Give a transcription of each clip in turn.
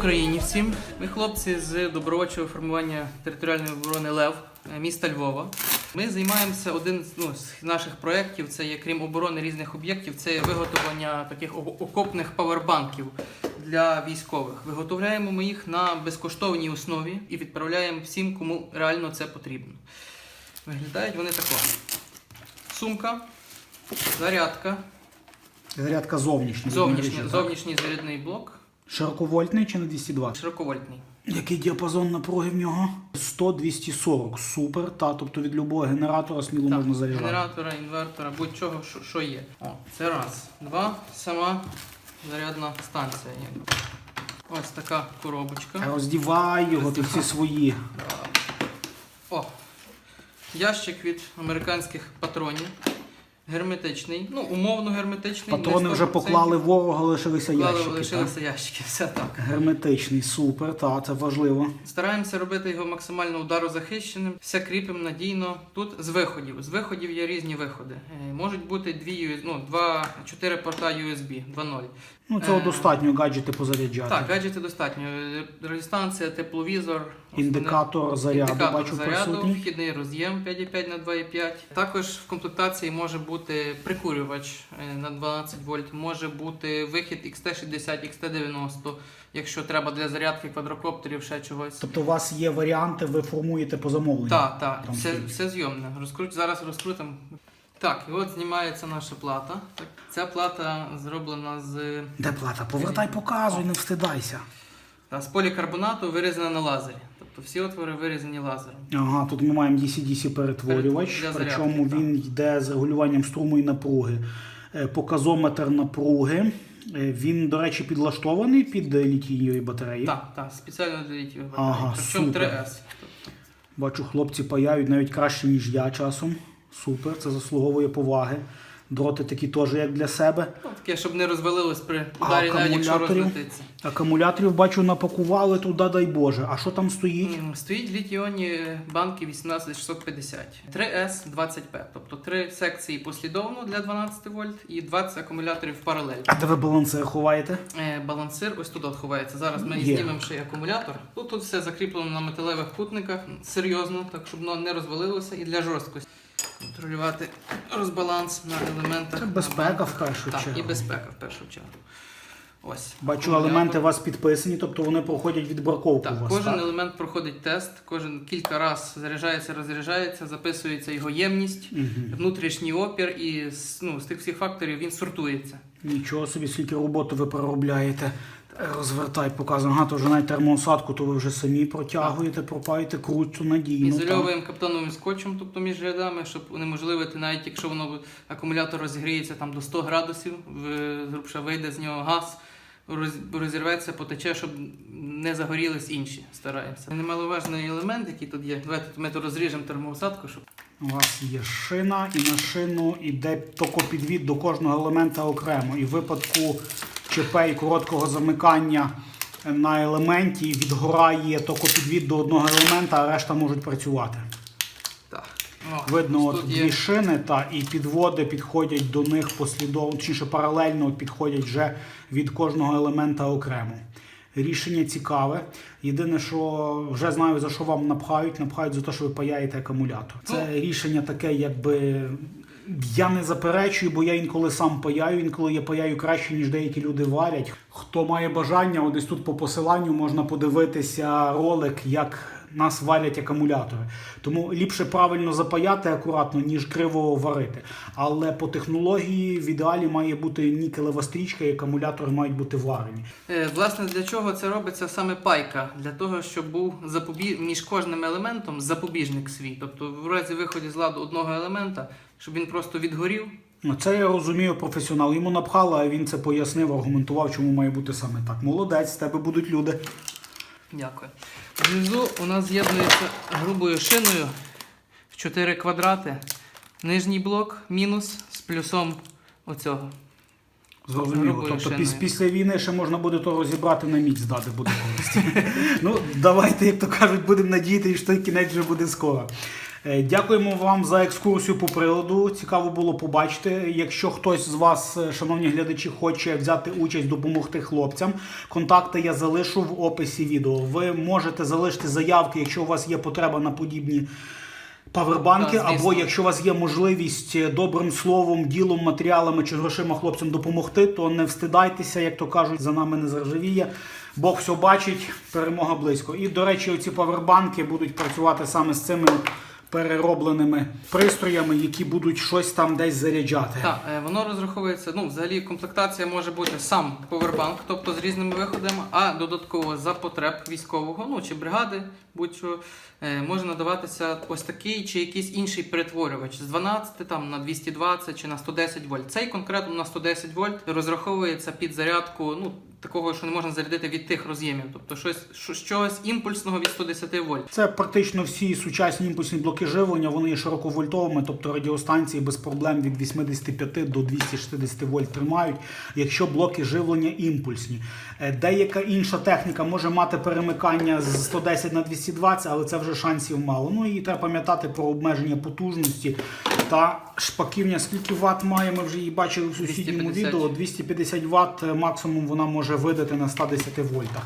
Україні всім! Ми хлопці з добровольчого формування територіальної оборони Лев е, міста Львова. Ми займаємося один з, ну, з наших проєктів. Це є крім оборони різних об'єктів, це є виготовлення таких окопних павербанків для військових. Виготовляємо ми їх на безкоштовній основі і відправляємо всім, кому реально це потрібно. Виглядають вони тако. Сумка, зарядка, Зарядка зовнішня. зовнішній зарядний блок, Широковольтний чи на 220? широковольтний. Який діапазон напруги в нього? 100-240. Супер. Та, тобто від любого генератора сміло Так, можна заряджати. генератора, інвертора, будь-чого, що, що є. О, це раз. Два. Сама зарядна станція є. Ось така коробочка. Роздівай його, ти всі свої. О, ящик від американських патронів. Герметичний. Ну, умовно герметичний. Патрони вже поклали ворога, лишилися Поклали, ящики. лишилися ящики. Все так. Так? Герметичний, супер, та, це важливо. Стараємося робити його максимально ударозахищеним, все кріпимо надійно. Тут з виходів. З виходів є різні виходи. Е, Можуть бути дві ну, два, чотири порта USB 2.0. Ну, цього Е, достатньо гаджети позаряджати. Так, гаджети достатньо. Резистанція, тепловізор, Індикатор заряду, індикатор бачу заряду, присутній. вхідний роз'єм 5,5 на 2,5. Також в комплектації може бути прикурювач е, на 12 вольт, може бути вихід XT60, XT90, якщо треба для зарядки квадрокоптерів, ще чогось. Тобто у вас є варіанти, ви формуєте по замовленню. Так, так, Там все, все зйомне. Розкрут, зараз розкрутимо. Так, і от знімається наша плата. Так, ця плата зроблена з, Де плата? Повертай, показуй, не встидайся. з полікарбонату, вирізана на лазері. Тобто всі отвори вирізані лазером. Ага, тут ми маємо DC-DC перетворювач, Для зарядки, причому так. він йде з регулюванням струму і напруги. Е, Показометр напруги. Е, Він, до речі, підлаштований під літійної батареї. Так, так, спеціально для літів. Ага, Причому супер. 3С. Бачу, хлопці паяють навіть краще, ніж я часом. Супер, це заслуговує поваги. Дроти такі теж як для себе. Ну, таке, щоб не розвалилось при ударі, навіть якщо розлетиться. Акумуляторів, бачу, напакували туди, дай Боже. А що там стоїть? М, Стоїть літіонні банки 18650. 3С 20П. Тобто три секції послідовно для 12 вольт і 20 акумуляторів паралельно. А де ви балансир ховаєте? Е, Балансир ось тут от ховається. Зараз ми Є. знімемо ще й акумулятор. Тут, тут все закріплено на металевих кутниках серйозно, так щоб воно не розвалилося і для жорсткості. Контролювати розбаланс на елементах. Це безпека в першу так, чергу. і безпека в першу чергу. Ось. Бачу, Акумулятор. елементи у вас підписані, тобто вони проходять відбраковку Так, у вас. кожен так? елемент проходить тест, кожен кілька разів заряджається, розряджається, записується його ємність, внутрішній опір, і з- ну, з тих всіх факторів він сортується. Нічого собі, скільки роботи ви проробляєте. Розвертай, показує. Ага, то вже навіть термоусадку, то ви вже самі протягуєте, пропаєте, крутцю надійно. Ізольовуємо каптоновим скотчем, тобто між рядами, щоб унеможливити, навіть якщо воно акумулятор розігріється там до 100 градусів, грубше вийде з нього газ, розірветься, потече, щоб не загорілись інші. Стараємося. Немаловажний елемент, який тут є. Давайте ми тут розріжемо термоусадку, щоб У вас є шина, і на шину йде токопідвід до кожного елемента окремо. І в випадку ЧП і короткого замикання на елементі відгорає токопідвід до одного елемента, а решта можуть працювати. так. О, Видно, от дві є. шини та і підводи підходять до них послідовно, точніше паралельно підходять вже від кожного елемента окремо. Рішення цікаве. Єдине, що вже знаю за що вам напхають, напхають за те, що ви паяєте акумулятор. Це рішення таке, якби. Я не заперечую, бо я інколи сам паяю, інколи я паяю краще, ніж деякі люди варять. Хто має бажання, от десь тут по посиланню можна подивитися ролик, як нас варять акумулятори. Тому ліпше правильно запаяти акуратно, ніж криво варити. Але по технології в ідеалі має бути нікелева стрічка, і акумулятори мають бути варені. Е, Власне, для чого це робиться саме пайка? Для того, щоб був запобі... між кожним елементом запобіжник свій. Тобто, в разі виходу з ладу одного елемента, щоб він просто відгорів. Ну, це я розумію професіонал. Йому напхали, а він це пояснив, аргументував, чому має бути саме так. Молодець, з тебе будуть люди. Дякую. Внизу у нас з'єднується грубою шиною в 4 квадрати. Нижній блок мінус з плюсом оцього. Зрозуміло. Тобто піс- після війни ще можна буде то розібрати на міць здати буде користь. ну, давайте, як то кажуть, будемо надіяти, що той кінець вже буде скоро. Е, Дякуємо вам за екскурсію по приладу. Цікаво було побачити. Якщо хтось з вас, е, шановні глядачі, хоче взяти участь, допомогти хлопцям, контакти я залишу в описі відео. Ви можете залишити заявки, якщо у вас є потреба на подібні. Павербанки, звісно. або якщо у вас є можливість е, добрим словом, ділом, матеріалами чи грошима хлопцям допомогти, то не встидайтеся, як то кажуть, за нами не заржавіє. Бог все бачить, перемога близько. І, до речі, оці павербанки будуть працювати саме з цими переробленими пристроями, які будуть щось там десь заряджати. Так, е, воно розраховується. Ну, взагалі, комплектація може бути сам повербанк, тобто з різними виходами, а додатково за потреб військового, ну чи бригади, будь-що е, може надаватися ось такий чи якийсь інший перетворювач з 12 там на 220 чи на 110 вольт. Цей конкретно на 110 вольт розраховується під зарядку. Ну такого, що не можна зарядити від тих роз'ємів, тобто щось що- щось імпульсного від 110 вольт. Це практично всі сучасні імпульсні блоки живлення, вони є широковольтовими, тобто радіостанції без проблем від 85 до 260 вольт тримають, якщо блоки живлення імпульсні. Е, Деяка інша техніка може мати перемикання з 110 на 220, але це вже шансів мало. Ну і треба пам'ятати про обмеження потужності та шпаківня. Скільки ватт має, ми вже її бачили в сусідньому 250. відео. 250 Вт максимум вона може видати на 110 вольтах.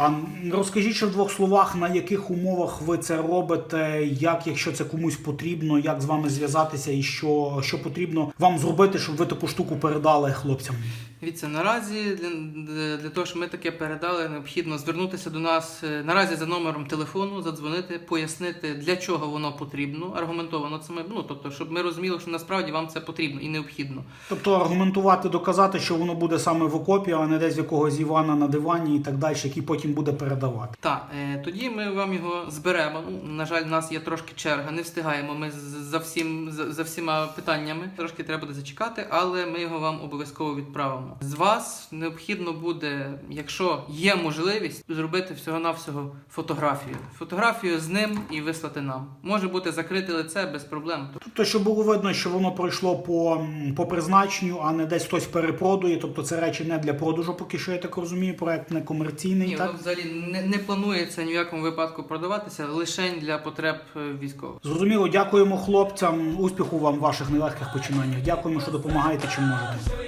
А розкажіть ще в двох словах, на яких умовах ви це робите, як, якщо це комусь потрібно, як з вами зв'язатися і що, що потрібно вам зробити, щоб ви таку штуку передали хлопцям. Дивіться, наразі для, для- того, щоб ми таке передали, необхідно звернутися до нас е, наразі за номером телефону, задзвонити, пояснити, для чого воно потрібно, аргументовано це ми, ну тобто, щоб ми розуміли, що насправді вам це потрібно і необхідно. Тобто аргументувати, доказати, що воно буде саме в окопі, а не десь в якогось Івана на дивані і так далі, який потім буде передавати. Так, е, тоді ми вам його зберемо. Ну, на жаль, у нас є трошки черга, не встигаємо ми за всім за, за всіма питаннями. Трошки треба буде зачекати, але ми його вам обов'язково відправимо. З вас необхідно буде, якщо є можливість, зробити всього-навсього фотографію. Фотографію з ним і вислати нам. Може бути закрите лице без проблем. Тобто, щоб було видно, що воно пройшло по, по призначенню, а не десь хтось перепродує. Тобто це речі не для продажу, поки що я так розумію, проект не комерційний. Ні, так? воно взагалі не, не планується ні в якому випадку продаватися, лише для потреб е, військових. Зрозуміло, дякуємо хлопцям. Успіху вам в ваших нелегких починаннях. Дякуємо, що допомагаєте чим можете.